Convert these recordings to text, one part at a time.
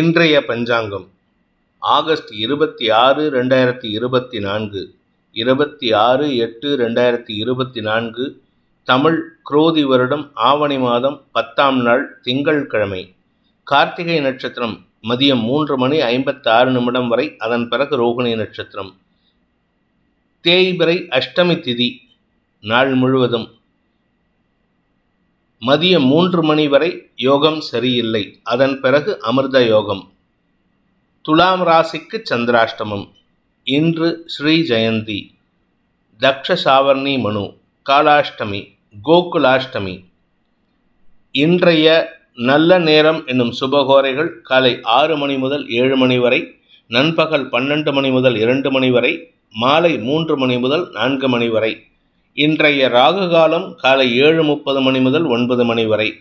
இன்றைய பஞ்சாங்கம். ஆகஸ்ட் இருபத்தி ஆறு ரெண்டாயிரத்தி இருபத்தி நான்கு. இருபத்தி ஆறு எட்டு ரெண்டாயிரத்தி இருபத்தி நான்கு. தமிழ் குரோதி வருடம் ஆவணி மாதம் பத்தாம் நாள் திங்கள்கிழமை கார்த்திகை நட்சத்திரம் மதியம் மூன்று மணி ஐம்பத்தாறு நிமிடம் வரை அதன் பிறகு ரோகிணி நட்சத்திரம். தேய்பிறை அஷ்டமி திதி நாள் முழுவதும். மதியம் மூன்று மணி வரை யோகம் சரியில்லை. அதன் பிறகு அமிர்த யோகம். துலாம் ராசிக்கு சந்திராஷ்டமம். இன்று ஸ்ரீ ஜெயந்தி. தக்ஷ சாவர்ணி மனு. காலாஷ்டமி. கோகுலாஷ்டமி. இன்றைய நல்ல நேரம் என்னும் சுபகோரைகள் காலை ஆறு மணி முதல் ஏழு மணி வரை நண்பகல் பன்னெண்டு மணி முதல் இரண்டு மணி வரை மாலை மூன்று மணி முதல் நான்கு மணி வரை. இன்றைய ராகு காலம் காலை ஏழு முப்பது மணி முதல் ஒன்பது மணி வரை.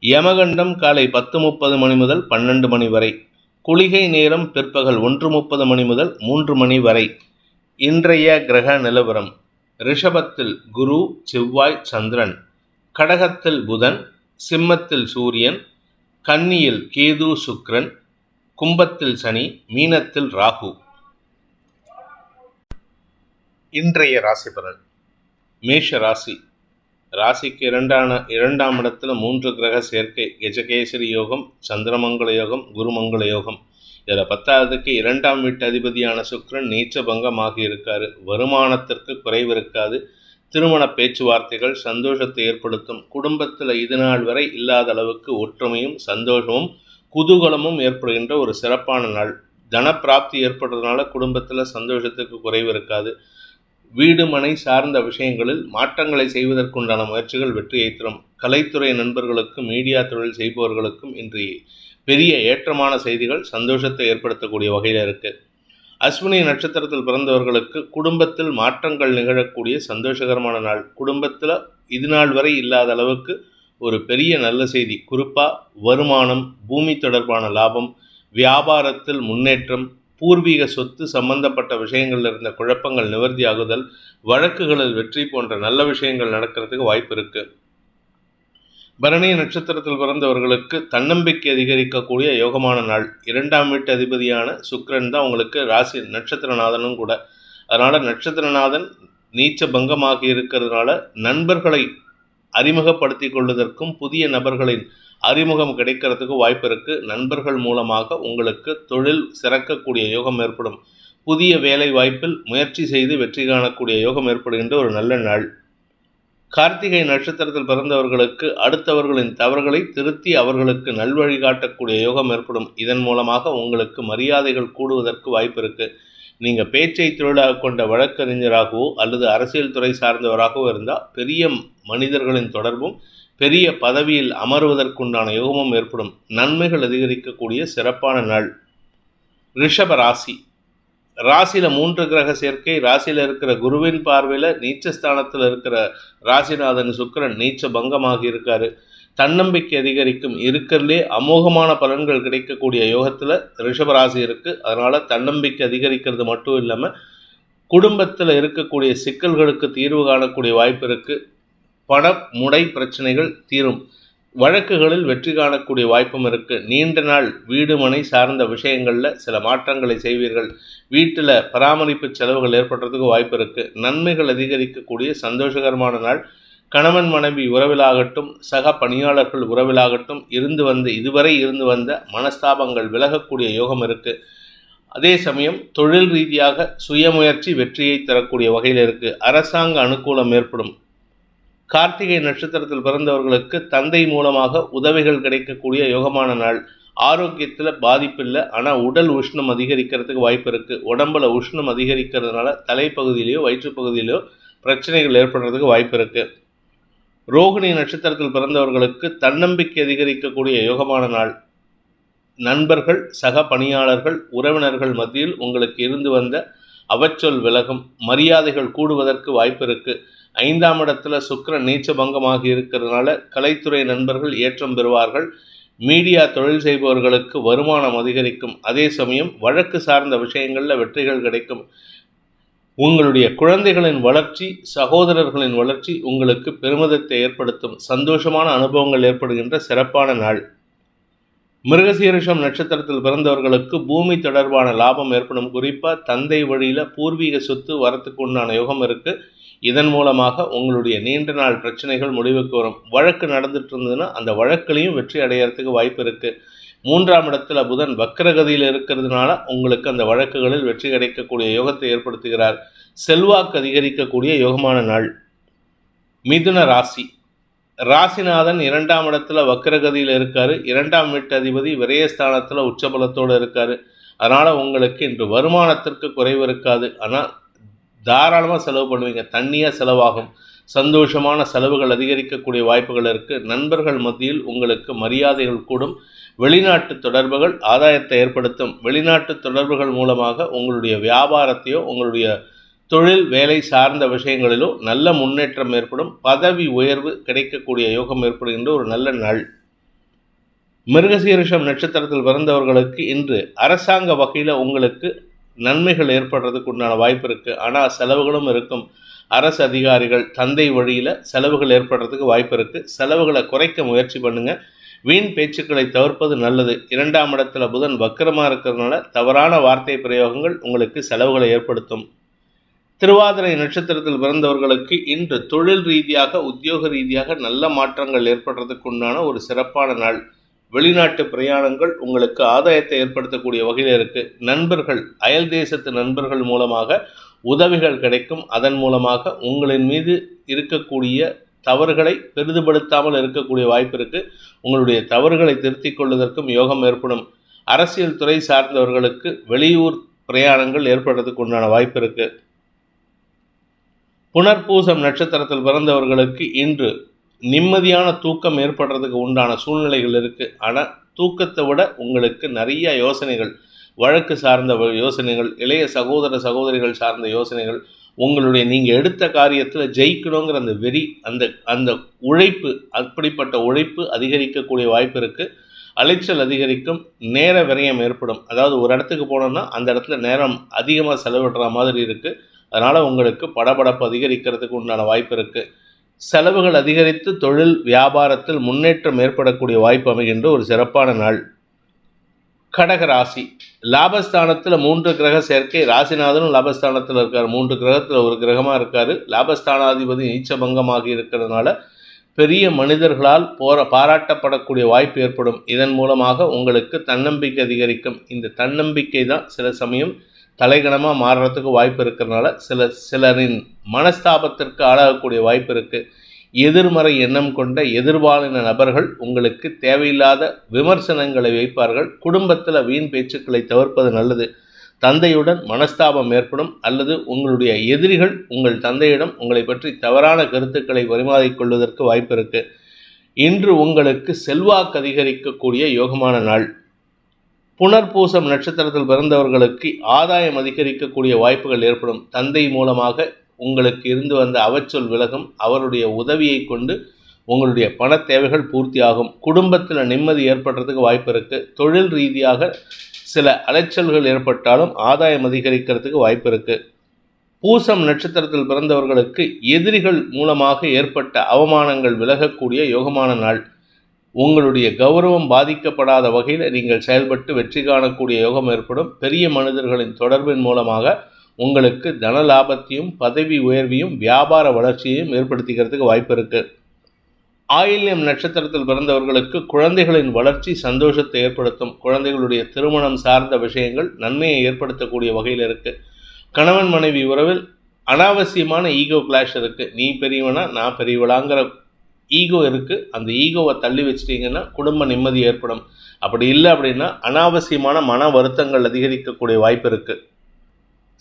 யமகண்டம் காலை பத்து முப்பது மணி முதல் பன்னெண்டு மணி வரை. குளிகை நேரம் பிற்பகல் ஒன்று முப்பது மணி முதல் மூன்று மணி வரை. இன்றைய கிரக நிலவரம். ரிஷபத்தில் குரு செவ்வாய் சந்திரன். கடகத்தில் புதன் சிம்மத்தில் சூரியன். கன்னியில் கேது சுக்ரன். கும்பத்தில் சனி மீனத்தில் ராகு. இன்றைய ராசிபலன். மேஷ ராசி. ராசிக்கு இரண்டான இரண்டாம் இடத்துல மூன்று கிரக சேர்க்கை. கஜகேசரி யோகம் சந்திரமங்கல யோகம் குருமங்கல யோகம். இதில் பத்தாவதுக்கு இரண்டாம் வீட்டு அதிபதியான சுக்ரன் நீச்ச பங்கமாகி இருக்காரு. வருமானத்திற்கு குறைவு இருக்காது. திருமண பேச்சுவார்த்தைகள் சந்தோஷத்தை ஏற்படுத்தும். குடும்பத்தில் இது நாள் வரை இல்லாத அளவுக்கு ஒற்றுமையும் சந்தோஷமும் குதூகலமும் ஏற்படுகின்ற ஒரு சிறப்பான நாள். தனப்பிராப்தி ஏற்படுறதுனால குடும்பத்தில் சந்தோஷத்துக்கு குறைவு இருக்காது. வீடு மனை சார்ந்த விஷயங்களில் மாற்றங்களை செய்வதற்குண்டான முயற்சிகள் வெற்றியை தரும் கலைத்துறை நண்பர்களுக்கும் மீடியா தொழில் செய்பவர்களுக்கும் இன்று பெரிய ஏற்றமான செய்திகள் சந்தோஷத்தை ஏற்படுத்தக்கூடிய வகையில் இருக்கு. அஸ்வினி நட்சத்திரத்தில் பிறந்தவர்களுக்கு குடும்பத்தில் மாற்றங்கள் நிகழக்கூடிய சந்தோஷகரமான நாள். குடும்பத்தில் இது நாள் வரை இல்லாத அளவுக்கு ஒரு பெரிய நல்ல செய்தி. குறிப்பாக வருமானம் பூமி தொடர்பான லாபம் வியாபாரத்தில் முன்னேற்றம் பூர்வீக சொத்து சம்பந்தப்பட்ட விஷயங்களில் இருந்த குழப்பங்கள் நிவர்த்தியாகுதல் வழக்குகளில் வெற்றி போன்ற நல்ல விஷயங்கள் நடக்கிறதுக்கு வாய்ப்பு இருக்கு. பரணிய நட்சத்திரத்தில் பிறந்தவர்களுக்கு தன்னம்பிக்கை அதிகரிக்கக்கூடிய யோகமான நாள். இரண்டாம் வீட்டு அதிபதியான சுக்ரன் தான் உங்களுக்கு ராசி நட்சத்திரநாதனும் கூட. அதனால் நட்சத்திரநாதன் நீச்ச பங்கமாகி இருக்கிறதுனால நண்பர்களை அறிமுகப்படுத்தி கொள்வதற்கும் புதிய நபர்களின் அறிமுகம் கிடைக்கிறதுக்கு வாய்ப்பு இருக்குது நண்பர்கள் மூலமாக உங்களுக்கு தொழில் சிறக்கக்கூடிய யோகம் ஏற்படும். புதிய வேலை வாய்ப்பில் முயற்சி செய்து வெற்றி காணக்கூடிய யோகம் ஏற்படுகின்ற ஒரு நல்ல நாள். கார்த்திகை நட்சத்திரத்தில் பிறந்தவர்களுக்கு அடுத்தவர்களின் தவறுகளை திருத்தி அவர்களுக்கு நல்வழி காட்டக்கூடிய யோகம் ஏற்படும். இதன் மூலமாக உங்களுக்கு மரியாதைகள் கூடுவதற்கு வாய்ப்பு இருக்கு. நீங்கள் பேச்சை தொழிலாக கொண்ட வழக்கறிஞராகவோ அல்லது அரசியல் துறை சார்ந்தவராகவோ இருந்தால் பெரிய மனிதர்களின் தொடர்பும் பெரிய பதவியில் அமர்வதற்குண்டான யோகமும் ஏற்படும். நன்மைகள் அதிகரிக்கக்கூடிய சிறப்பான நாள். ரிஷப ராசி. ராசியில் மூன்று கிரக சேர்க்கை ராசியில் இருக்கிற குருவின் பார்வையில் நீச்சஸ்தானத்தில் இருக்கிற ராசிநாதன் சுக்கரன் நீச்ச பங்கமாகி இருக்காரு. தன்னம்பிக்கை அதிகரிக்கும். இருக்கிறதுலே அமோகமான பலன்கள் கிடைக்கக்கூடிய யோகத்தில் ரிஷபராசி இருக்குது அதனால் தன்னம்பிக்கை அதிகரிக்கிறது மட்டும் இல்லாமல் குடும்பத்தில் இருக்கக்கூடிய சிக்கல்களுக்கு தீர்வு காணக்கூடிய வாய்ப்பு இருக்குது பண முடை பிரச்சனைகள் தீரும். வழக்குகளில் வெற்றி காணக்கூடிய வாய்ப்பும் இருக்குது நீண்ட நாள் வீடு மனை சார்ந்த விஷயங்களில் சில மாற்றங்களை செய்வீர்கள். வீட்டில் பராமரிப்பு செலவுகள் ஏற்படுறதுக்கு வாய்ப்பு இருக்குது நன்மைகள் அதிகரிக்கக்கூடிய சந்தோஷகரமான நாள். கணவன் மனைவி உறவிலாகட்டும் சக பணியாளர்கள் உறவிலாகட்டும் இருந்து வந்த இதுவரை இருந்து வந்த மனஸ்தாபங்கள் விலகக்கூடிய யோகம் இருக்குது அதே சமயம் தொழில் ரீதியாக சுயமுயற்சி வெற்றியை தரக்கூடிய வகையில் இருக்குது அரசாங்க அனுகூலம் ஏற்படும். கார்த்திகை நட்சத்திரத்தில் பிறந்தவர்களுக்கு தந்தை மூலமாக உதவிகள் கிடைக்கக்கூடிய யோகமான நாள். ஆரோக்கியத்தில் பாதிப்பு இல்லை. ஆனால் உடல் உஷ்ணம் அதிகரிக்கிறதுக்கு வாய்ப்பு இருக்குது உடம்புல உஷ்ணம் அதிகரிக்கிறதுனால தலைப்பகுதியிலையோ வயிற்றுப்பகுதியிலையோ பிரச்சனைகள் ஏற்படுறதுக்கு வாய்ப்பு இருக்குது ரோகிணி நட்சத்திரத்தில் பிறந்தவர்களுக்கு தன்னம்பிக்கை அதிகரிக்கக்கூடிய யோகமான நாள். நண்பர்கள் சக பணியாளர்கள் உறவினர்கள் மத்தியில் உங்களுக்கு இருந்து வந்த அவச்சொல் விலகும். மரியாதைகள் கூடுவதற்கு வாய்ப்பு இருக்குது ஐந்தாம் இடத்துல சுக்கரன் நீச்ச பங்கமாகி இருக்கிறதுனால கலைத்துறை நண்பர்கள் ஏற்றம் பெறுவார்கள். மீடியா தொழில் செய்பவர்களுக்கு வருமானம் அதிகரிக்கும். அதே சமயம் வழக்கு சார்ந்த விஷயங்களில் வெற்றிகள் கிடைக்கும். உங்களுடைய குழந்தைகளின் வளர்ச்சி சகோதரர்களின் வளர்ச்சி உங்களுக்கு பெருமிதத்தை ஏற்படுத்தும். சந்தோஷமான அனுபவங்கள் ஏற்படுகின்ற சிறப்பான நாள். மிருகசீரிஷம் நட்சத்திரத்தில் பிறந்தவர்களுக்கு பூமி தொடர்பான லாபம் ஏற்படும். குறிப்பாக தந்தை வழியில் பூர்வீக சொத்து வரத்துக்கு உண்டான யோகம் இருக்குது இதன் மூலமாக உங்களுடைய நீண்ட நாள் பிரச்சனைகள் முடிவுக்கு வரும். வழக்கு நடந்துட்டு இருந்ததுன்னா அந்த வழக்குலையும் வெற்றி அடையறதுக்கு வாய்ப்பு இருக்குது மூன்றாம் இடத்துல புதன் வக்கரகதியில் இருக்கிறதுனால உங்களுக்கு அந்த வழக்குகளில் வெற்றி கிடைக்கக்கூடிய யோகத்தை ஏற்படுத்துகிறார். செல்வாக்கு அதிகரிக்கக்கூடிய யோகமான நாள். மிதுன ராசி. ராசிநாதன் இரண்டாம் இடத்துல வக்கரகதியில் இருக்காரு. இரண்டாம் வீட்டு அதிபதி விரயஸ்தானத்தில் உச்சபலத்தோடு இருக்காரு. அதனால் உங்களுக்கு இன்று வருமானத்திற்கு குறைவு இருக்காது. ஆனால் தாராளமாக செலவு பண்ணுவீங்க. தண்ணியாக செலவாகும். சந்தோஷமான செலவுகள் அதிகரிக்கக்கூடிய வாய்ப்புகள் இருக்குது நண்பர்கள் மத்தியில் உங்களுக்கு மரியாதைகள் கூடும். வெளிநாட்டு தொடர்புகள் ஆதாயத்தை ஏற்படுத்தும். வெளிநாட்டு தொடர்புகள் மூலமாக உங்களுடைய வியாபாரத்தையோ உங்களுடைய தொழில் வேலை சார்ந்த விஷயங்களிலோ நல்ல முன்னேற்றம் ஏற்படும் பதவி உயர்வு கிடைக்கக்கூடிய யோகம் ஏற்படுகின்ற ஒரு நல்ல நாள். மிருகசீரிஷம் நட்சத்திரத்தில் பிறந்தவர்களுக்கு இன்று அரசாங்க வகையில் உங்களுக்கு நன்மைகள் ஏற்படுறதுக்கு உண்டான வாய்ப்பு இருக்குது ஆனால் செலவுகளும் இருக்கும். அரசு அதிகாரிகள் தந்தை வழியில் செலவுகள் ஏற்படுறதுக்கு வாய்ப்பு இருக்குது செலவுகளை குறைக்க முயற்சி பண்ணுங்கள் வீண் பேச்சுக்களை தவிர்ப்பது நல்லது. இரண்டாம் இடத்துல புதன் வக்கரமாக இருக்கிறதுனால தவறான வார்த்தை பிரயோகங்கள் உங்களுக்கு செலவுகளை ஏற்படுத்தும். திருவாதிரை நட்சத்திரத்தில் பிறந்தவர்களுக்கு இன்று தொழில் ரீதியாக உத்தியோக ரீதியாக நல்ல மாற்றங்கள் ஏற்படுறதுக்கு உண்டான ஒரு சிறப்பான நாள். வெளிநாட்டு பிரயாணங்கள் உங்களுக்கு ஆதாயத்தை ஏற்படுத்தக்கூடிய வகையில் இருக்கு. நண்பர்கள் அயல் தேசத்து நண்பர்கள் மூலமாக உதவிகள் கிடைக்கும். அதன் மூலமாக உங்களின் மீது இருக்கக்கூடிய தவறுகளை பெரிதுபடுத்தாமல் இருக்கக்கூடிய வாய்ப்பு இருக்கு. உங்களுடைய தவறுகளை திருத்திக் கொள்வதற்கும் யோகம் ஏற்படும். அரசியல் துறை சார்ந்தவர்களுக்கு வெளியூர் பிரயாணங்கள் ஏற்படுறதுக்கு உண்டான வாய்ப்பு இருக்குது புனர்பூசம் நட்சத்திரத்தில் பிறந்தவர்களுக்கு இன்று நிம்மதியான தூக்கம் ஏற்படுறதுக்கு உண்டான சூழ்நிலைகள் இருக்குது ஆனால் தூக்கத்தை விட உங்களுக்கு நிறைய யோசனைகள் வழக்கு சார்ந்த வ- யோசனைகள் இளைய சகோதர சகோதரிகள் சார்ந்த யோசனைகள் உங்களுடைய நீங்கள் எடுத்த காரியத்தில் ஜெயிக்கணுங்கிற அந்த வெறி அந்த அந்த உழைப்பு அப்படிப்பட்ட உழைப்பு அதிகரிக்கக்கூடிய வாய்ப்பு இருக்குது அலைச்சல் அதிகரிக்கும் நேர விரயம் ஏற்படும். அதாவது ஒரு இடத்துக்கு போனோம்னா அந்த இடத்துல நேரம் அதிகமாக செலவிடுற மாதிரி இருக்குது அதனால் உங்களுக்கு படபடப்பு அதிகரிக்கிறதுக்கு உண்டான வாய்ப்பு இருக்குது செலவுகள் அதிகரித்து தொழில் வியாபாரத்தில் முன்னேற்றம் ஏற்படக்கூடிய வாய்ப்பு அமைகின்ற ஒரு சிறப்பான நாள். கடக ராசி. லாபஸ்தானத்தில் மூன்று கிரக சேர்க்கை. ராசிநாதனும் லாபஸ்தானத்தில் இருக்கார். மூன்று கிரகத்தில் ஒரு கிரகமாக இருக்கார். லாபஸ்தானாதிபதி நீச்சபங்கமாகி இருக்கிறதுனால பெரிய மனிதர்களால் போற பாராட்டப்படக்கூடிய வாய்ப்பு ஏற்படும். இதன் மூலமாக உங்களுக்கு தன்னம்பிக்கை அதிகரிக்கும். இந்த தன்னம்பிக்கை தான் சில சமயம் தலைகணமாக மாறுறதுக்கு வாய்ப்பு இருக்கிறதுனால சில சிலரின் மனஸ்தாபத்திற்கு ஆளாகக்கூடிய வாய்ப்பு இருக்குது எதிர்மறை எண்ணம் கொண்ட எதிர்பாலின நபர்கள் உங்களுக்கு தேவையில்லாத விமர்சனங்களை வைப்பார்கள். குடும்பத்தில் வீண் பேச்சுக்களை தவிர்ப்பது நல்லது. தந்தையுடன் மனஸ்தாபம் ஏற்படும் அல்லது உங்களுடைய எதிரிகள் உங்கள் தந்தையிடம் உங்களை பற்றி தவறான கருத்துக்களை பரிமாறிக்கொள்வதற்கு வாய்ப்பு இருக்குது இன்று உங்களுக்கு செல்வாக்கு அதிகரிக்கக்கூடிய யோகமான நாள். புனர்பூசம் நட்சத்திரத்தில் பிறந்தவர்களுக்கு ஆதாயம் அதிகரிக்கக்கூடிய வாய்ப்புகள் ஏற்படும். தந்தை மூலமாக உங்களுக்கு இருந்து வந்த அவச்சொல் விலகும். அவருடைய உதவியை கொண்டு உங்களுடைய பண தேவைகள் பூர்த்தியாகும். குடும்பத்தில் நிம்மதி ஏற்படுறதுக்கு வாய்ப்பு இருக்கு. தொழில் ரீதியாக சில அலைச்சல்கள் ஏற்பட்டாலும் ஆதாயம் அதிகரிக்கிறதுக்கு வாய்ப்பு இருக்கு. பூசம் நட்சத்திரத்தில் பிறந்தவர்களுக்கு எதிரிகள் மூலமாக ஏற்பட்ட அவமானங்கள் விலகக்கூடிய யோகமான நாள். உங்களுடைய கௌரவம் பாதிக்கப்படாத வகையில் நீங்கள் செயல்பட்டு வெற்றி காணக்கூடிய யோகம் ஏற்படும். பெரிய மனிதர்களின் தொடர்பின் மூலமாக உங்களுக்கு தன லாபத்தையும் பதவி உயர்வையும் வியாபார வளர்ச்சியையும் ஏற்படுத்திக்கிறதுக்கு வாய்ப்பு இருக்கு. ஆயில்யம் நட்சத்திரத்தில் பிறந்தவர்களுக்கு குழந்தைகளின் வளர்ச்சி சந்தோஷத்தை ஏற்படுத்தும். குழந்தைகளுடைய திருமணம் சார்ந்த விஷயங்கள் நன்மையை ஏற்படுத்தக்கூடிய வகையில் இருக்கு. கணவன் மனைவி உறவில் அனாவசியமான ஈகோ கிளாஷ் இருக்கு. நீ பெரியவனா நான் பெரியவளாங்கிற ஈகோ இருக்குது அந்த ஈகோவை தள்ளி வச்சிட்டிங்கன்னா குடும்ப நிம்மதி ஏற்படும். அப்படி இல்லை அப்படின்னா அனாவசியமான மன வருத்தங்கள் அதிகரிக்கக்கூடிய வாய்ப்பு இருக்குது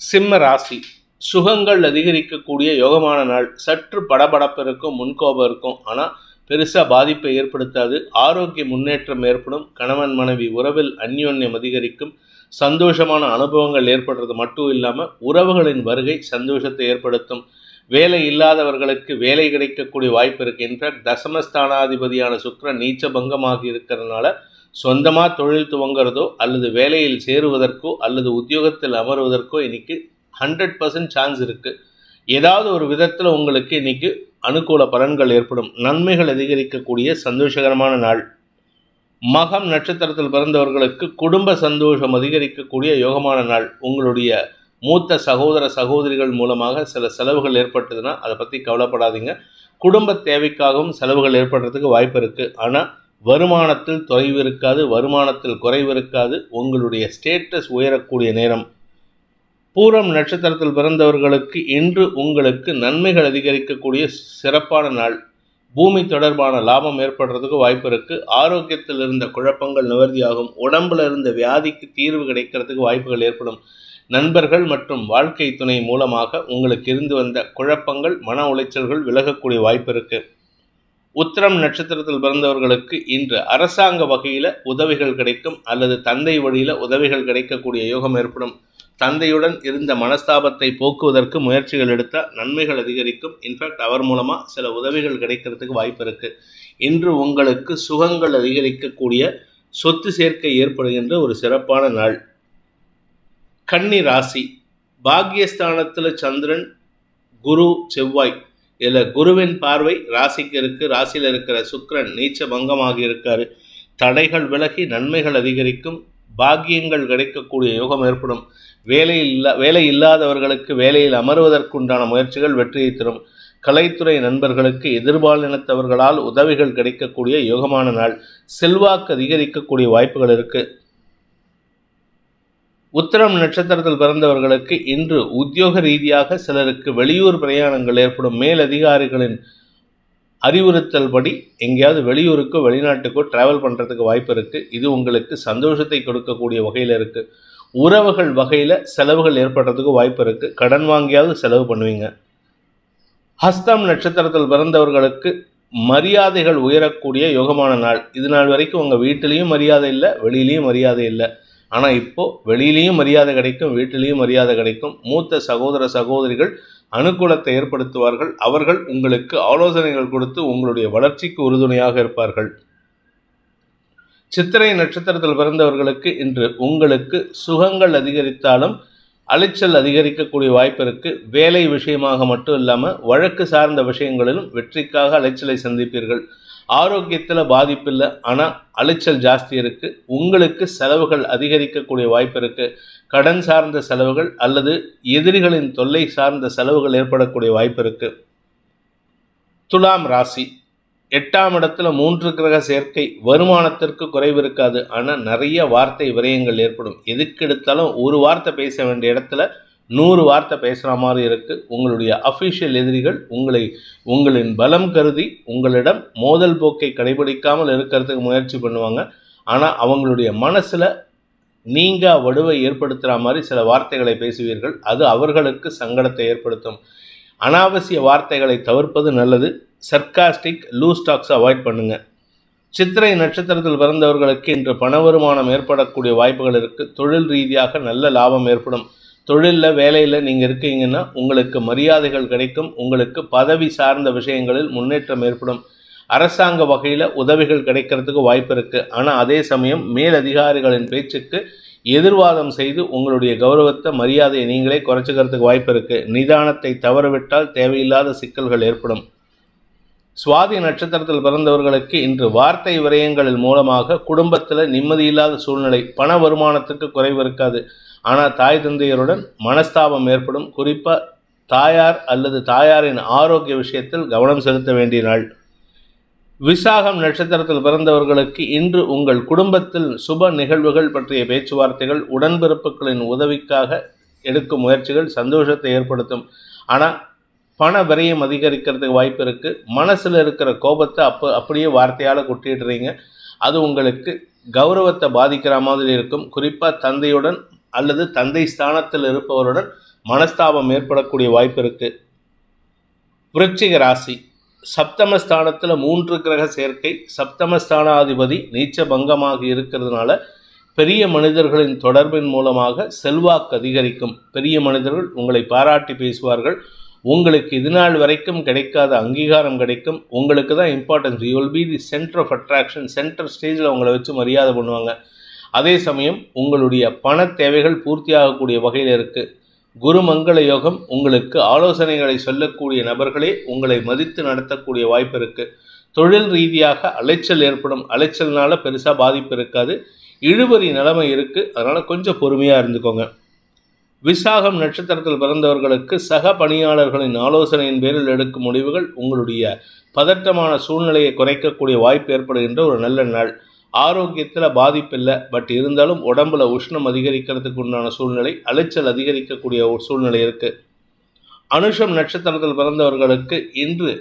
சிம்ம ராசி. சுகங்கள் அதிகரிக்கக்கூடிய யோகமான நாள். சற்று படபடப்பு இருக்கும் முன்கோபம் இருக்கும். ஆனால் பெருசாக பாதிப்பை ஏற்படுத்தாது. ஆரோக்கிய முன்னேற்றம் ஏற்படும். கணவன் மனைவி உறவில் அந்யோன்யம் அதிகரிக்கும். சந்தோஷமான அனுபவங்கள் ஏற்படுறது மட்டும் இல்லாமல் உறவுகளின் வருகை சந்தோஷத்தை ஏற்படுத்தும். வேலை இல்லாதவர்களுக்கு வேலை கிடைக்கக்கூடிய வாய்ப்பு இருக்கின்ற இன்ஃபேக்ட் தசமஸ்தானாதிபதியான சுக்கிரன் நீச்ச பங்கமாகி இருக்கிறதுனால சொந்தமாக தொழில் துவங்குறதோ அல்லது வேலையில் சேருவதற்கோ அல்லது உத்தியோகத்தில் அமருவதற்கோ இன்னைக்கு ஹண்ட்ரட் பர்சன்ட் சான்ஸ் இருக்குது ஏதாவது ஒரு விதத்தில் உங்களுக்கு இன்னைக்கு அனுகூல பலன்கள் ஏற்படும். நன்மைகள் அதிகரிக்கக்கூடிய சந்தோஷகரமான நாள். மகம் நட்சத்திரத்தில் பிறந்தவர்களுக்கு குடும்ப சந்தோஷம் அதிகரிக்கக்கூடிய யோகமான நாள். உங்களுடைய மூத்த சகோதர சகோதரிகள் மூலமாக சில செலவுகள் ஏற்பட்டதுன்னா அதை பற்றி கவலைப்படாதீங்க. குடும்ப தேவைக்காகவும் செலவுகள் ஏற்படுறதுக்கு வாய்ப்பு இருக்குது ஆனால் வருமானத்தில் தொலைவு இருக்காது வருமானத்தில் குறைவு இருக்காது. உங்களுடைய ஸ்டேட்டஸ் உயரக்கூடிய நேரம். பூரம் நட்சத்திரத்தில் பிறந்தவர்களுக்கு இன்று உங்களுக்கு நன்மைகள் அதிகரிக்கக்கூடிய சிறப்பான நாள். பூமி தொடர்பான லாபம் ஏற்படுறதுக்கு வாய்ப்பு இருக்குது ஆரோக்கியத்தில் இருந்த குழப்பங்கள் நிவர்த்தியாகும். உடம்புல இருந்த வியாதிக்கு தீர்வு கிடைக்கிறதுக்கு வாய்ப்புகள் ஏற்படும். நண்பர்கள் மற்றும் வாழ்க்கை துணை மூலமாக உங்களுக்கு இருந்து வந்த குழப்பங்கள் மன உளைச்சல்கள் விலகக்கூடிய வாய்ப்பு இருக்கு. உத்திரம் நட்சத்திரத்தில் பிறந்தவர்களுக்கு இன்று அரசாங்க வகையில் உதவிகள் கிடைக்கும் அல்லது தந்தை வழியில் உதவிகள் கிடைக்கக்கூடிய யோகம் ஏற்படும். தந்தையுடன் இருந்த மனஸ்தாபத்தை போக்குவதற்கு முயற்சிகள் எடுத்தால் நன்மைகள் அதிகரிக்கும். இன்ஃபேக்ட் அவர் மூலமாக சில உதவிகள் கிடைக்கிறதுக்கு வாய்ப்பு இருக்குது இன்று உங்களுக்கு சுகங்கள் அதிகரிக்கக்கூடிய சொத்து சேர்க்கை ஏற்படுகின்ற ஒரு சிறப்பான நாள். கன்னி ராசி. பாக்யஸ்தானத்தில் சந்திரன் குரு செவ்வாய். இதில் குருவின் பார்வை ராசிக்கு இருக்குது ராசியில் இருக்கிற சுக்கரன் நீச்ச பங்கமாக இருக்கார். தடைகள் விலகி நன்மைகள் அதிகரிக்கும். பாக்கியங்கள் கிடைக்கக்கூடிய யோகம் ஏற்படும். வேலை இல்லா வேலை இல்லாதவர்களுக்கு வேலையில் அமர்வதற்குண்டான முயற்சிகள் வெற்றியை தரும். கலைத்துறை நண்பர்களுக்கு எதிர்பாலினத்தவர்களால் உதவிகள் கிடைக்கக்கூடிய யோகமான நாள். செல்வாக்கு அதிகரிக்கக்கூடிய வாய்ப்புகள் இருக்குது உத்திரம் நட்சத்திரத்தில் பிறந்தவர்களுக்கு இன்று உத்தியோக ரீதியாக சிலருக்கு வெளியூர் பிரயாணங்கள் ஏற்படும். மேலதிகாரிகளின் அறிவுறுத்தல் படி எங்கேயாவது வெளியூருக்கோ வெளிநாட்டுக்கோ ட்ராவல் பண்ணுறதுக்கு வாய்ப்பு இருக்குது இது உங்களுக்கு சந்தோஷத்தை கொடுக்கக்கூடிய வகையில் இருக்குது உறவுகள் வகையில் செலவுகள் ஏற்படுறதுக்கு வாய்ப்பு இருக்குது கடன் வாங்கியாவது செலவு பண்ணுவீங்க. ஹஸ்தம் நட்சத்திரத்தில் பிறந்தவர்களுக்கு மரியாதைகள் உயரக்கூடிய யோகமான நாள். இது நாள் வரைக்கும் உங்கள் வீட்டிலையும் மரியாதை இல்லை வெளியிலையும் மரியாதை இல்லை. ஆனால் இப்போது வெளியிலையும் மரியாதை கிடைக்கும் வீட்டிலையும் மரியாதை கிடைக்கும். மூத்த சகோதர சகோதரிகள் அனுகூலத்தை ஏற்படுத்துவார்கள். அவர்கள் உங்களுக்கு ஆலோசனைகள் கொடுத்து உங்களுடைய வளர்ச்சிக்கு உறுதுணையாக இருப்பார்கள். சித்திரை நட்சத்திரத்தில் பிறந்தவர்களுக்கு இன்று உங்களுக்கு சுகங்கள் அதிகரித்தாலும் அலைச்சல் அதிகரிக்கக்கூடிய வாய்ப்பு இருக்குது வேலை விஷயமாக மட்டும் இல்லாமல் வழக்கு சார்ந்த விஷயங்களிலும் வெற்றிக்காக அலைச்சலை சந்திப்பீர்கள். ஆரோக்கியத்தில் பாதிப்பு இல்லை ஆனால் அலைச்சல் ஜாஸ்தி இருக்குது உங்களுக்கு செலவுகள் அதிகரிக்கக்கூடிய வாய்ப்பு இருக்குது கடன் சார்ந்த செலவுகள் அல்லது எதிரிகளின் தொல்லை சார்ந்த செலவுகள் ஏற்படக்கூடிய வாய்ப்பு இருக்குது துலாம் ராசி. எட்டாம் இடத்துல மூன்று கிரக சேர்க்கை. வருமானத்திற்கு குறைவு இருக்காது. ஆனால் நிறைய வார்த்தை விரயங்கள் ஏற்படும். எதுக்கு எடுத்தாலும் ஒரு வார்த்தை பேச வேண்டிய இடத்துல நூறு வார்த்தை பேசுகிற மாதிரி இருக்குது உங்களுடைய அஃபிஷியல் எதிரிகள் உங்களை உங்களின் பலம் கருதி உங்களிடம் மோதல் போக்கை கடைபிடிக்காமல் இருக்கிறதுக்கு முயற்சி பண்ணுவாங்க. ஆனால் அவங்களுடைய மனசில் நீங்கள் வடுவை ஏற்படுத்துகிற மாதிரி சில வார்த்தைகளை பேசுவீர்கள். அது அவர்களுக்கு சங்கடத்தை ஏற்படுத்தும். அனாவசிய வார்த்தைகளை தவிர்ப்பது நல்லது. சர்க்காஸ்டிக் லூஸ் டாக்ஸ் அவாய்ட் பண்ணுங்கள் சித்திரை நட்சத்திரத்தில் பிறந்தவர்களுக்கு இன்று பண வருமானம் ஏற்படக்கூடிய வாய்ப்புகள் இருக்குது தொழில் ரீதியாக நல்ல லாபம் ஏற்படும். தொழிலில் வேலையில் நீங்கள் இருக்கீங்கன்னா உங்களுக்கு மரியாதைகள் கிடைக்கும். உங்களுக்கு பதவி சார்ந்த விஷயங்களில் முன்னேற்றம் ஏற்படும். அரசாங்க வகையில் உதவிகள் கிடைக்கிறதுக்கு வாய்ப்பு இருக்குது ஆனால் அதே சமயம் மேலதிகாரிகளின் பேச்சுக்கு எதிர்வாதம் செய்து உங்களுடைய கௌரவத்தை மரியாதையை நீங்களே குறைச்சிக்கிறதுக்கு வாய்ப்பு இருக்குது நிதானத்தை தவறவிட்டால் தேவையில்லாத சிக்கல்கள் ஏற்படும். சுவாதி நட்சத்திரத்தில் பிறந்தவர்களுக்கு இன்று வார்த்தை விரயங்களின் மூலமாக குடும்பத்தில் நிம்மதியில்லாத சூழ்நிலை பண வருமானத்துக்கு குறைவு இருக்காது. ஆனால் தாய் தந்தையருடன் மனஸ்தாபம் ஏற்படும். குறிப்பாக தாயார் அல்லது தாயாரின் ஆரோக்கிய விஷயத்தில் கவனம் செலுத்த வேண்டிய நாள். விசாகம் நட்சத்திரத்தில் பிறந்தவர்களுக்கு இன்று உங்கள் குடும்பத்தில் சுப நிகழ்வுகள் பற்றிய பேச்சுவார்த்தைகள் உடன்பிறப்புகளின் உதவிக்காக எடுக்கும் முயற்சிகள் சந்தோஷத்தை ஏற்படுத்தும். ஆனால் பண விரயம் அதிகரிக்கிறதுக்கு வாய்ப்பு இருக்குது மனசில் இருக்கிற கோபத்தை அப்போ அப்படியே வார்த்தையால் கொட்டிடுறீங்க. அது உங்களுக்கு கௌரவத்தை பாதிக்கிற மாதிரி இருக்கும். குறிப்பாக தந்தையுடன் அல்லது தந்தை ஸ்தானத்தில் இருப்பவருடன் மனஸ்தாபம் ஏற்படக்கூடிய வாய்ப்பு இருக்குது விருச்சிக ராசி. சப்தமஸ்தானத்தில் மூன்று கிரக சேர்க்கை சப்தமஸ்தானாதிபதி நீச்ச பங்கமாக இருக்கிறதுனால பெரிய மனிதர்களின் தொடர்பின் மூலமாக செல்வாக்கு அதிகரிக்கும். பெரிய மனிதர்கள் உங்களை பாராட்டி பேசுவார்கள். உங்களுக்கு இது நாள் வரைக்கும் கிடைக்காத அங்கீகாரம் கிடைக்கும். உங்களுக்கு தான் importance you will be the center of attraction center ஸ்டேஜில் உங்களை வச்சு மரியாதை பண்ணுவாங்க. அதே சமயம் உங்களுடைய பண தேவைகள் பூர்த்தியாகக்கூடிய வகையில் இருக்குது குருமங்கள யோகம் உங்களுக்கு ஆலோசனைகளை சொல்லக்கூடிய நபர்களே உங்களை மதித்து நடத்தக்கூடிய வாய்ப்பு இருக்குது தொழில் ரீதியாக அலைச்சல் ஏற்படும். அலைச்சல்னால பெருசாக பாதிப்பு இருக்காது. இழுபறி நிலைமை இருக்குது அதனால் கொஞ்சம் பொறுமையாக இருந்துக்கோங்க. விசாகம் நட்சத்திரத்தில் பிறந்தவர்களுக்கு சக பணியாளர்களின் ஆலோசனையின் பேரில் எடுக்கும் முடிவுகள் உங்களுடைய பதட்டமான சூழ்நிலையை குறைக்கக்கூடிய வாய்ப்பு ஏற்படுகின்ற ஒரு நல்ல நாள். ஆரோக்கியத்தில் பாதிப்பில்லை. பட் இருந்தாலும் உடம்புல உஷ்ணம் அதிகரிக்கிறதுக்கு உண்டான சூழ்நிலை அலைச்சல் அதிகரிக்கக்கூடிய ஒரு சூழ்நிலை இருக்குது அனுஷம் நட்சத்திரத்தில் பிறந்தவர்களுக்கு இன்று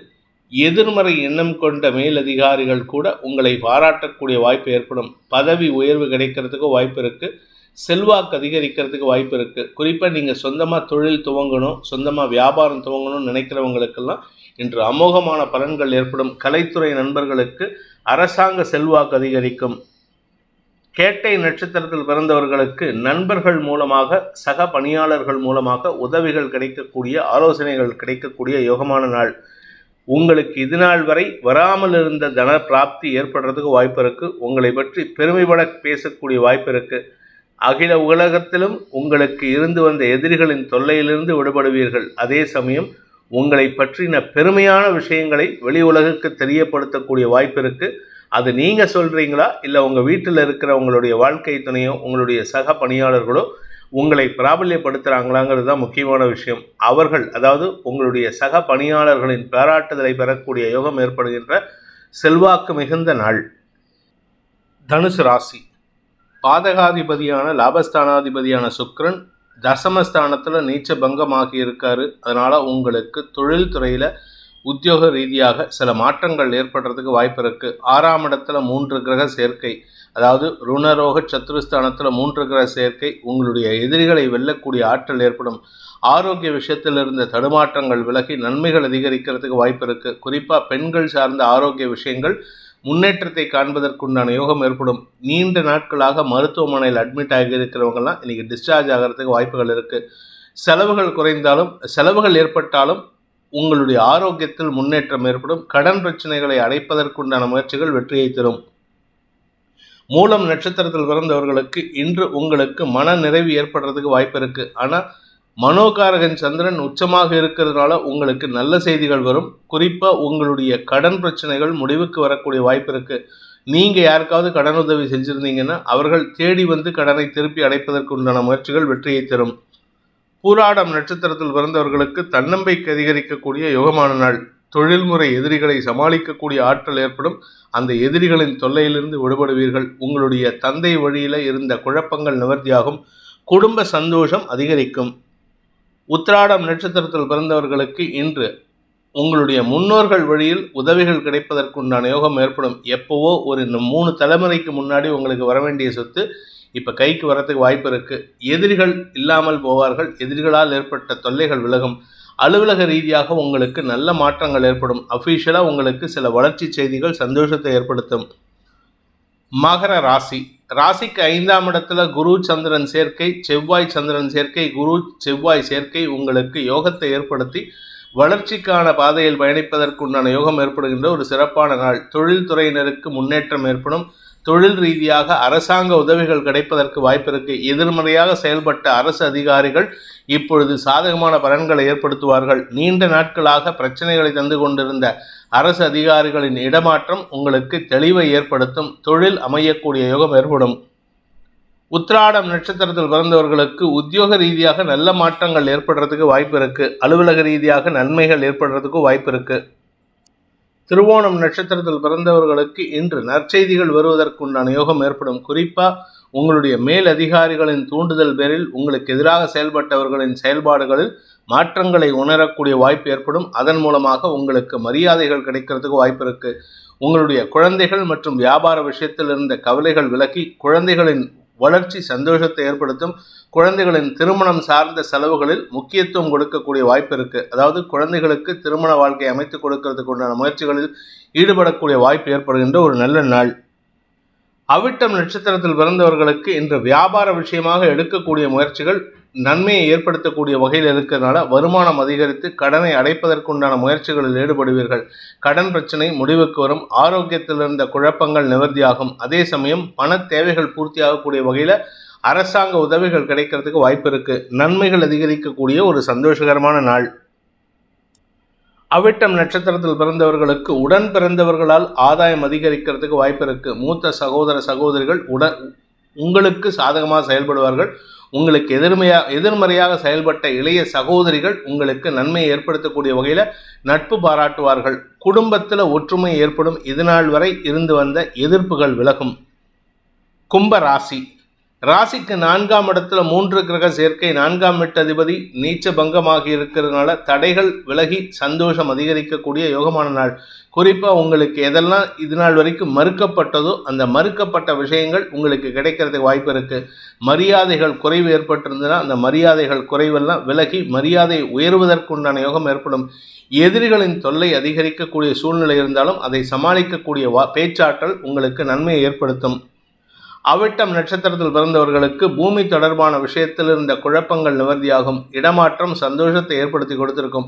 எதிர்மறை எண்ணம் கொண்ட மேலதிகாரிகள் கூட உங்களை பாராட்டக்கூடிய வாய்ப்பு ஏற்படும். பதவி உயர்வு கிடைக்கிறதுக்கு வாய்ப்பு இருக்குது செல்வாக்கு அதிகரிக்கிறதுக்கு வாய்ப்பு இருக்குது குறிப்பாக நீங்கள் சொந்தமாக தொழில் துவங்கணும் சொந்தமாக வியாபாரம் துவங்கணும்னு நினைக்கிறவங்களுக்கெல்லாம் இன்று அமோகமான பலன்கள் ஏற்படும் கலைத்துறை நண்பர்களுக்கு அரசாங்க செல்வாக்கு அதிகரிக்கும். கேட்டை நட்சத்திரத்தில் பிறந்தவர்களுக்கு நண்பர்கள் மூலமாக சக பணியாளர்கள் மூலமாக உதவிகள் கிடைக்கக்கூடிய ஆலோசனைகள் கிடைக்கக்கூடிய யோகமான நாள். உங்களுக்கு இது நாள் வரை வராமல் இருந்த தன பிராப்தி ஏற்படுறதுக்கு வாய்ப்பு இருக்கு. உங்களை பற்றி பெருமைப்பட பேசக்கூடிய வாய்ப்பு இருக்கு. அகில உலகத்திலும் உங்களுக்கு இருந்து வந்த எதிரிகளின் தொல்லையிலிருந்து விடுபடுவீர்கள். அதே சமயம் உங்களை பற்றின பெருமையான விஷயங்களை வெளி உலகுக்கு தெரியப்படுத்தக்கூடிய வாய்ப்பு இருக்கு. அது நீங்க சொல்றீங்களா? இல்லை உங்க வீட்டில் இருக்கிற உங்களுடைய வாழ்க்கை துணையோ உங்களுடைய சக பணியாளர்களோ உங்களை பிராபல்யப்படுத்துகிறாங்களாங்கிறது தான் முக்கியமான விஷயம். அவர்கள் அதாவது உங்களுடைய சக பணியாளர்களின் பாராட்டுதலை பெறக்கூடிய யோகம் ஏற்படுகின்ற செல்வாக்கு மிகுந்த நாள். தனுசு ராசி. பாதகாதிபதியான லாபஸ்தானாதிபதியான சுக்ரன் தசமஸ்தானத்தில் நீச்ச பங்கமாகி இருக்காரு அதனால் உங்களுக்கு தொழில் துறையில் உத்தியோக ரீதியாக சில மாற்றங்கள் ஏற்படுறதுக்கு வாய்ப்பு இருக்குது ஆறாம் இடத்துல மூன்று கிரக சேர்க்கை அதாவது ருணரோக சத்துருஸ்தானத்தில் மூன்று கிரக சேர்க்கை உங்களுடைய எதிரிகளை வெல்லக்கூடிய ஆற்றல் ஏற்படும். ஆரோக்கிய விஷயத்தில் இருந்த தடுமாற்றங்கள் விலகி நன்மைகள் அதிகரிக்கிறதுக்கு வாய்ப்பு இருக்குது குறிப்பாக பெண்கள் சார்ந்த ஆரோக்கிய விஷயங்கள் முன்னேற்றத்தை காண்பதற்குண்டான யோகம் ஏற்படும். நீண்ட நாட்களாக மருத்துவமனையில் அட்மிட் ஆகி இன்றைக்கி டிஸ்சார்ஜ் ஆகிறதுக்கு வாய்ப்புகள் இருக்குது செலவுகள் குறைந்தாலும் செலவுகள் ஏற்பட்டாலும் உங்களுடைய ஆரோக்கியத்தில் முன்னேற்றம் ஏற்படும். கடன் பிரச்சனைகளை அடைப்பதற்குண்டான முயற்சிகள் வெற்றியை தரும். மூலம் நட்சத்திரத்தில் பிறந்தவர்களுக்கு இன்று உங்களுக்கு மன நிறைவு ஏற்படுறதுக்கு வாய்ப்பு இருக்குது ஆனால் மனோகாரகன் சந்திரன் உச்சமாக இருக்கிறதுனால உங்களுக்கு நல்ல செய்திகள் வரும். குறிப்பாக உங்களுடைய கடன் பிரச்சனைகள் முடிவுக்கு வரக்கூடிய வாய்ப்பு இருக்கு. நீங்கள் யாருக்காவது கடன் உதவி செஞ்சுருந்தீங்கன்னா அவர்கள் தேடி வந்து கடனை திருப்பி அடைப்பதற்கு உண்டான முயற்சிகள் வெற்றியை தரும். பூராடம் நட்சத்திரத்தில் பிறந்தவர்களுக்கு தன்னம்பிக்கை அதிகரிக்கக்கூடிய யோகமான நாள். தொழில்முறை எதிரிகளை சமாளிக்கக்கூடிய ஆற்றல் ஏற்படும். அந்த எதிரிகளின் தொல்லையிலிருந்து விடுபடுவீர்கள். உங்களுடைய தந்தை வழியில் இருந்த குழப்பங்கள் நிவர்த்தியாகும். குடும்ப சந்தோஷம் அதிகரிக்கும். உத்திராடம் நட்சத்திரத்தில் பிறந்தவர்களுக்கு இன்று உங்களுடைய முன்னோர்கள் வழியில் உதவிகள் கிடைப்பதற்குண்டான யோகம் ஏற்படும். எப்போவோ ஒரு மூணு தலைமுறைக்கு முன்னாடி உங்களுக்கு வர வேண்டிய சொத்து இப்போ கைக்கு வரத்துக்கு வாய்ப்பு இருக்குது எதிரிகள் இல்லாமல் போவார்கள். எதிரிகளால் ஏற்பட்ட தொல்லைகள் விலகும். அலுவலக ரீதியாக உங்களுக்கு நல்ல மாற்றங்கள் ஏற்படும். அஃபீஷியலாக உங்களுக்கு சில வளர்ச்சி செய்திகள் சந்தோஷத்தை ஏற்படுத்தும். மகர ராசி. ராசிக்கு ஐந்தாம் இடத்துல குரு சந்திரன் சேர்க்கை செவ்வாய் சந்திரன் சேர்க்கை குரு செவ்வாய் சேர்க்கை உங்களுக்கு யோகத்தை ஏற்படுத்தி வளர்ச்சிக்கான பாதையில் பயணிப்பதற்குண்டான யோகம் ஏற்படுகின்ற ஒரு சிறப்பான நாள். தொழில்துறையினருக்கு முன்னேற்றம் ஏற்படும். தொழில் ரீதியாக அரசாங்க உதவிகள் கிடைப்பதற்கு வாய்ப்பு இருக்கு. எதிர்மறையாக செயல்பட்ட அரசு அதிகாரிகள் இப்பொழுது சாதகமான பலன்களை ஏற்படுத்துவார்கள். நீண்ட நாட்களாக பிரச்சனைகளை தந்து கொண்டிருந்த அரசு அதிகாரிகளின் இடமாற்றம் உங்களுக்கு தெளிவை ஏற்படுத்தும் தொழில் அமையக்கூடிய யோகம் ஏற்படும். உத்திராடம் நட்சத்திரத்தில் பிறந்தவர்களுக்கு உத்தியோக ரீதியாக நல்ல மாற்றங்கள் ஏற்படுறதுக்கு வாய்ப்பு இருக்கு. அலுவலக ரீதியாக நன்மைகள் ஏற்படுறதுக்கு வாய்ப்பு இருக்கு. திருவோணம் நட்சத்திரத்தில் பிறந்தவர்களுக்கு இன்று நற்செய்திகள் வருவதற்குண்டான யோகம் ஏற்படும். குறிப்பா உங்களுடைய மேல் அதிகாரிகளின் தூண்டுதல் பேரில் உங்களுக்கு எதிராக செயல்பட்டவர்களின் செயல்பாடுகளில் மாற்றங்களை உணரக்கூடிய வாய்ப்பு ஏற்படும். அதன் மூலமாக உங்களுக்கு மரியாதைகள் கிடைக்கிறதுக்கு வாய்ப்பு இருக்கு. உங்களுடைய குழந்தைகள் மற்றும் வியாபார விஷயத்தில் இருந்த கவலைகள் விலகி குழந்தைகளின் வளர்ச்சி சந்தோஷத்தை ஏற்படுத்தும். குழந்தைகளின் திருமணம் சார்ந்த செலவுகளில் முக்கியத்துவம் கொடுக்கக்கூடிய வாய்ப்பு இருக்கு. அதாவது குழந்தைகளுக்கு திருமண வாழ்க்கை அமைத்து கொடுக்கறதுக்கு உண்டான முயற்சிகளில் ஈடுபடக்கூடிய வாய்ப்பு ஏற்படுகின்ற ஒரு நல்ல நாள். அவிட்டம் நட்சத்திரத்தில் பிறந்தவர்களுக்கு இன்று வியாபார விஷயமாக எடுக்கக்கூடிய முயற்சிகள் நன்மையை ஏற்படுத்தக்கூடிய வகையில் இருக்கிறதுனால வருமானம் அதிகரித்து கடனை அடைப்பதற்குண்டான முயற்சிகளில் ஈடுபடுவீர்கள். கடன் பிரச்சனை முடிவுக்கு வரும் ஆரோக்கியத்தில் இருந்த குழப்பங்கள் நிவர்த்தியாகும். அதே சமயம் பண தேவைகள் பூர்த்தியாகக்கூடிய வகையில் அரசாங்க உதவிகள் கிடைக்கிறதுக்கு வாய்ப்பு இருக்கு. நன்மைகள் அதிகரிக்கக்கூடிய ஒரு சந்தோஷகரமான நாள். அவிட்டம் நட்சத்திரத்தில் பிறந்தவர்களுக்கு உடன் பிறந்தவர்களால் ஆதாயம் அதிகரிக்கிறதுக்கு வாய்ப்பு இருக்கு. மூத்த சகோதர சகோதரிகள் உடன் உங்களுக்கு சாதகமாக செயல்படுவார்கள். உங்களுக்கு எதிர்மையா எதிர்மறையாக செயல்பட்ட இளைய சகோதரிகள் உங்களுக்கு நன்மையை ஏற்படுத்தக்கூடிய வகையில் நட்பு பாராட்டுவார்கள். குடும்பத்தில் ஒற்றுமை ஏற்படும். இதுநாள் வரை இருந்து வந்த எதிர்ப்புகள் விலகும். கும்ப ராசி. ராசிக்கு நான்காம் இடத்துல மூன்று கிரக சேர்க்கை நான்காம் அதிபதி நீச்ச பங்கமாகி இருக்கிறதுனால தடைகள் விலகி சந்தோஷம் அதிகரிக்கக்கூடிய யோகமான நாள். குறிப்பாக உங்களுக்கு எதெல்லாம் இது நாள் வரைக்கும் மறுக்கப்பட்டதோ அந்த மறுக்கப்பட்ட விஷயங்கள் உங்களுக்கு கிடைக்கிறதுக்கு வாய்ப்பு இருக்குது மரியாதைகள் குறைவு ஏற்பட்டிருந்ததுன்னா அந்த மரியாதைகள் குறைவெல்லாம் விலகி மரியாதை உயர்வதற்குண்டான யோகம் ஏற்படும். எதிரிகளின் தொல்லை அதிகரிக்கக்கூடிய சூழ்நிலை இருந்தாலும் அதை சமாளிக்கக்கூடிய வா பேச்சாற்றல் உங்களுக்கு நன்மையை ஏற்படுத்தும். அவிட்டம் நட்சத்திரத்தில் பிறந்தவர்களுக்கு பூமி தொடர்பான விஷயத்தில் இருந்த குழப்பங்கள் நிவர்த்தியாகும். இடமாற்றம் சந்தோஷத்தை ஏற்படுத்தி கொடுத்திருக்கும்.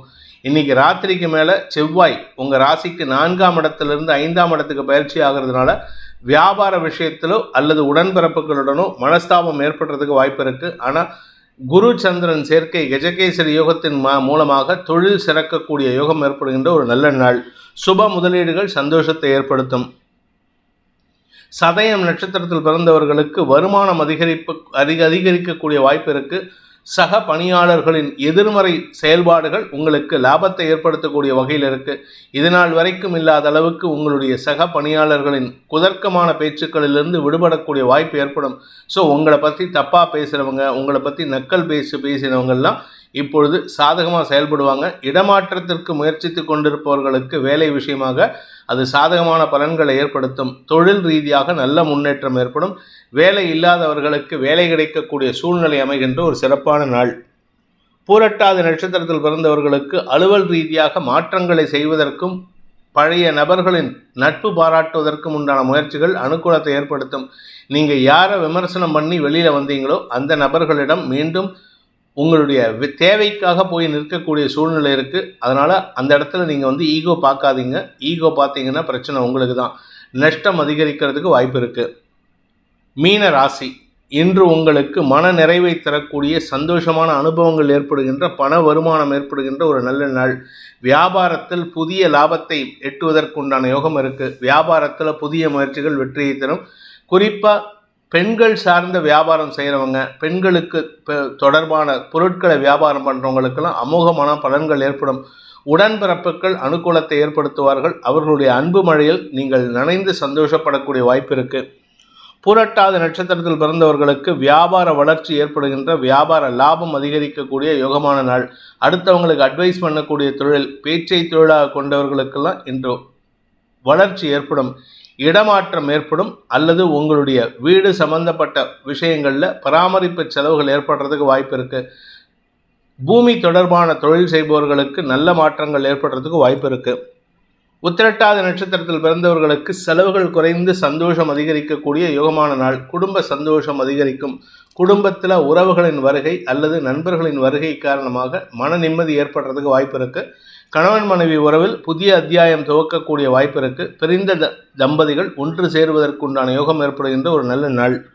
இன்னைக்கு ராத்திரிக்கு மேலே செவ்வாய் உங்கள் ராசிக்கு நான்காம் இடத்திலிருந்து ஐந்தாம் இடத்துக்கு பயிற்சி ஆகிறதுனால வியாபார விஷயத்திலோ அல்லது உடன்பிறப்புகளுடனோ மனஸ்தாபம் ஏற்படுறதுக்கு வாய்ப்பு இருக்குது ஆனால் குரு சந்திரன் சேர்க்கை கஜகேசரி யோகத்தின் மா மூலமாக தொழில் சிறக்கக்கூடிய யோகம் ஏற்படுகின்ற ஒரு நல்ல நாள். சுப முதலீடுகள் சந்தோஷத்தை ஏற்படுத்தும். சதயம் நட்சத்திரத்தில் பிறந்தவர்களுக்கு வருமானம் அதிகரிப்பு அதிக அதிகரிக்கக்கூடிய வாய்ப்பு இருக்கு. சக பணியாளர்களின் எதிர்மறை செயல்பாடுகள் உங்களுக்கு லாபத்தை ஏற்படுத்தக்கூடிய வகையில் இருக்கு. இதனால் வரைக்கும் இல்லாத அளவுக்கு உங்களுடைய சக பணியாளர்களின் குதர்க்கமான பேச்சுக்களிலிருந்து விடுபடக்கூடிய வாய்ப்பு ஏற்படும். ஸோ உங்களை பற்றி தப்பாக பேசுகிறவங்க உங்களை பற்றி நக்கல் பேசி பேசினவங்கெல்லாம் இப்பொழுது சாதகமாக செயல்படுவாங்க. இடமாற்றத்திற்கு முயற்சித்து கொண்டிருப்பவர்களுக்கு வேலை விஷயமாக அது சாதகமான பலன்களை ஏற்படுத்தும். தொழில் ரீதியாக நல்ல முன்னேற்றம் ஏற்படும். வேலை இல்லாதவர்களுக்கு வேலை கிடைக்கக்கூடிய சூழ்நிலை அமைகின்ற ஒரு சிறப்பான நாள். பூரட்டாதி நட்சத்திரத்தில் பிறந்தவர்களுக்கு அலுவல் ரீதியாக மாற்றங்களை செய்வதற்கும் பழைய நபர்களின் நட்பு பாராட்டுவதற்கும் உண்டான முயற்சிகள் அனுகூலத்தை ஏற்படுத்தும். நீங்கள் யாரை விமர்சனம் பண்ணி வெளியில் வந்தீங்களோ அந்த நபர்களிடம் மீண்டும் உங்களுடைய தேவைக்காக போய் நிற்கக்கூடிய சூழ்நிலை இருக்குது அதனால் அந்த இடத்துல நீங்கள் வந்து ஈகோ பார்க்காதீங்க ஈகோ பார்த்தீங்கன்னா பிரச்சனை உங்களுக்கு தான். நஷ்டம் அதிகரிக்கிறதுக்கு வாய்ப்பு இருக்குது மீன ராசி இன்று உங்களுக்கு மன நிறைவை தரக்கூடிய சந்தோஷமான அனுபவங்கள் ஏற்படுகின்ற பண வருமானம் ஏற்படுகின்ற ஒரு நல்ல நாள். வியாபாரத்தில் புதிய லாபத்தை எட்டுவதற்குண்டான யோகம் இருக்குது வியாபாரத்தில் புதிய முயற்சிகள் வெற்றியை தரும். குறிப்பாக பெண்கள் சார்ந்த வியாபாரம் செய்கிறவங்க பெண்களுக்கு தொடர்பான பொருட்களை வியாபாரம் பண்ணுறவங்களுக்கெல்லாம் அமோகமான பலன்கள் ஏற்படும். உடன்பிறப்புகள் அனுகூலத்தை ஏற்படுத்துவார்கள். அவர்களுடைய அன்பு மழையில் நீங்கள் நனைந்து சந்தோஷப்படக்கூடிய வாய்ப்பு இருக்கு. புரட்டாத நட்சத்திரத்தில் பிறந்தவர்களுக்கு வியாபார வளர்ச்சி ஏற்படுகின்ற வியாபார லாபம் அதிகரிக்கக்கூடிய யோகமான நாள். அடுத்தவங்களுக்கு அட்வைஸ் பண்ணக்கூடிய தொழில் பேச்சை தொழிலாக கொண்டவர்களுக்கெல்லாம் இன்று வளர்ச்சி ஏற்படும். இடமாற்றம் ஏற்படும் அல்லது உங்களுடைய வீடு சம்பந்தப்பட்ட விஷயங்களில் பராமரிப்பு செலவுகள் ஏற்படுறதுக்கு வாய்ப்பு இருக்குது பூமி தொடர்பான தொழில் செய்பவர்களுக்கு நல்ல மாற்றங்கள் ஏற்படுறதுக்கு வாய்ப்பு இருக்குது உத்திரட்டாத நட்சத்திரத்தில் பிறந்தவர்களுக்கு செலவுகள் குறைந்து சந்தோஷம் அதிகரிக்கக்கூடிய யோகமான நாள். குடும்ப சந்தோஷம் அதிகரிக்கும். குடும்பத்தில் உறவுகளின் வருகை அல்லது நண்பர்களின் வருகை காரணமாக மன நிம்மதி ஏற்படுறதுக்கு வாய்ப்பு இருக்குது கணவன் மனைவி உறவில் புதிய அத்தியாயம் துவக்கக்கூடிய வாய்ப்பு இருக்கு பிரிந்த த- தம்பதிகள் ஒன்று சேருவதற்குண்டான யோகம் ஏற்படுகின்ற ஒரு நல்ல நாள்.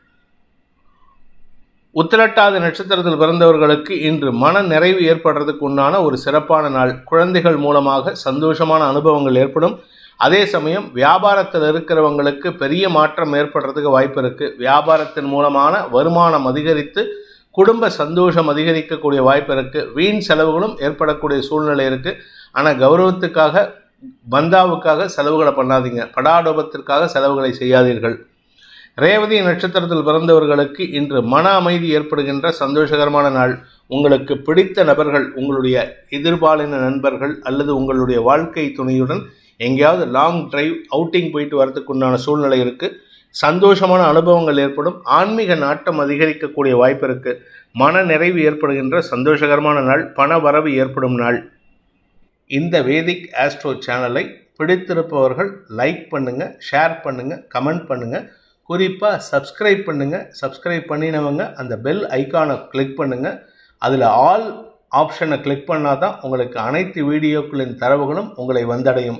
உத்திரட்டாத நட்சத்திரத்தில் பிறந்தவர்களுக்கு இன்று மன நிறைவு ஏற்படுறதுக்கு உண்டான ஒரு சிறப்பான நாள். குழந்தைகள் மூலமாக சந்தோஷமான அனுபவங்கள் ஏற்படும். அதே சமயம் வியாபாரத்தில் இருக்கிறவங்களுக்கு பெரிய மாற்றம் ஏற்படுறதுக்கு வாய்ப்பு இருக்குது வியாபாரத்தின் மூலமான வருமானம் அதிகரித்து குடும்ப சந்தோஷம் அதிகரிக்கக்கூடிய வாய்ப்பு இருக்கு. வீண் செலவுகளும் ஏற்படக்கூடிய சூழ்நிலை இருக்கு. ஆனால் கௌரவத்துக்காக பந்தாவுக்காக செலவுகளை பண்ணாதீங்க. படாடோபத்திற்காக செலவுகளை செய்யாதீர்கள். ரேவதி நட்சத்திரத்தில் பிறந்தவர்களுக்கு இன்று மன அமைதி ஏற்படுகின்ற சந்தோஷகரமான நாள். உங்களுக்கு பிடித்த நபர்கள் உங்களுடைய எதிர்பாலின நண்பர்கள் அல்லது உங்களுடைய வாழ்க்கை துணையுடன் எங்கேயாவது லாங் டிரைவ் அவுட்டிங் போயிட்டு வரதுக்குண்டான சூழ்நிலை இருக்குது சந்தோஷமான அனுபவங்கள் ஏற்படும் ஆன்மீக நாட்டம் அதிகரிக்கக்கூடிய வாய்ப்பு இருக்கு. மன நிறைவு ஏற்படுகின்ற சந்தோஷகரமான நாள் பண வரவு ஏற்படும் நாள். இந்த வேதிக் ஆஸ்ட்ரோ சேனலை பிடித்திருப்பவர்கள் லைக் பண்ணுங்க ஷேர் பண்ணுங்க கமெண்ட் பண்ணுங்க. குறிப்பாக சப்ஸ்கிரைப் பண்ணுங்க. சப்ஸ்கிரைப் பண்ணினவங்க அந்த பெல் ஐகானை கிளிக் பண்ணுங்க. அதில் ஆல் ஆப்ஷனை கிளிக் பண்ணால் தான் உங்களுக்கு அனைத்து வீடியோக்களின் தரவுகளும் உங்களை வந்தடையும்.